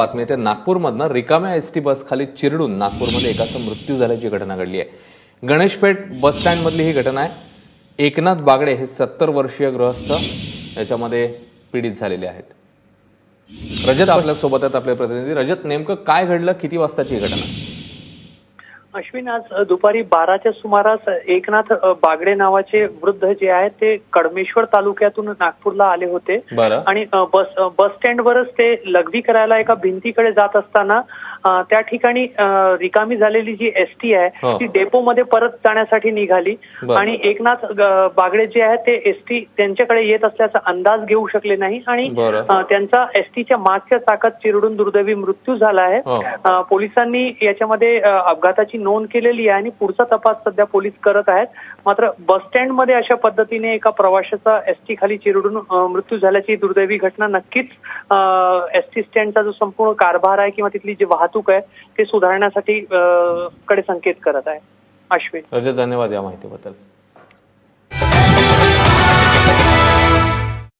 बातमी येते. नागपूरमधनं रिकाम्या एस टी बस खाली चिरडून नागपूरमध्ये एकाचा मृत्यू झाल्याची घटना घडली आहे. गणेशपेठ बस स्टँडमधली ही घटना आहे. एकनाथ बागडे हे सत्तर वर्षीय गृहस्थ याच्यामध्ये पीडित झालेले आहेत. रजत आपल्यासोबत आहेत आपले प्रतिनिधी. रजत नेमकं काय घडलं? किती वाजताची ही घटना? अश्विन आज दुपारी बाराच्या सुमारास एकनाथ बागडे नावाचे वृद्ध जे आहेत ते कडमेश्वर तालुक्यातून नागपूरला आले होते आणि बस बस स्टँडवरच ते लघवी करायला एका भिंतीकडे जात असताना त्या ठिकाणी रिकामी झालेली जी एसटी हो. आहे ती डेपोमध्ये परत जाण्यासाठी निघाली. आणि एकनाथ बागडे जे आहेत ते एसटी त्यांच्याकडे येत असल्याचा अंदाज घेऊ शकले नाही आणि त्यांचा एसटीच्या मागच्या चाकात चिरडून दुर्दैवी मृत्यू झाला आहे हो. पोलिसांनी याच्यामध्ये अपघाताची नोंद केलेली आहे आणि पुढचा तपास सध्या पोलीस करत आहेत. मात्र बस स्टँडमध्ये अशा पद्धतीने एका प्रवाशाचा एसटी खाली चिरडून मृत्यू झाल्याची दुर्दैवी घटना नक्कीच एसटी स्टँडचा जो संपूर्ण कारभार आहे किंवा तिथली जी वाहतूक आहे ते सुधारण्यासाठी कडे संकेत करत आहे. अश्विन. रजत धन्यवाद या माहितीबद्दल.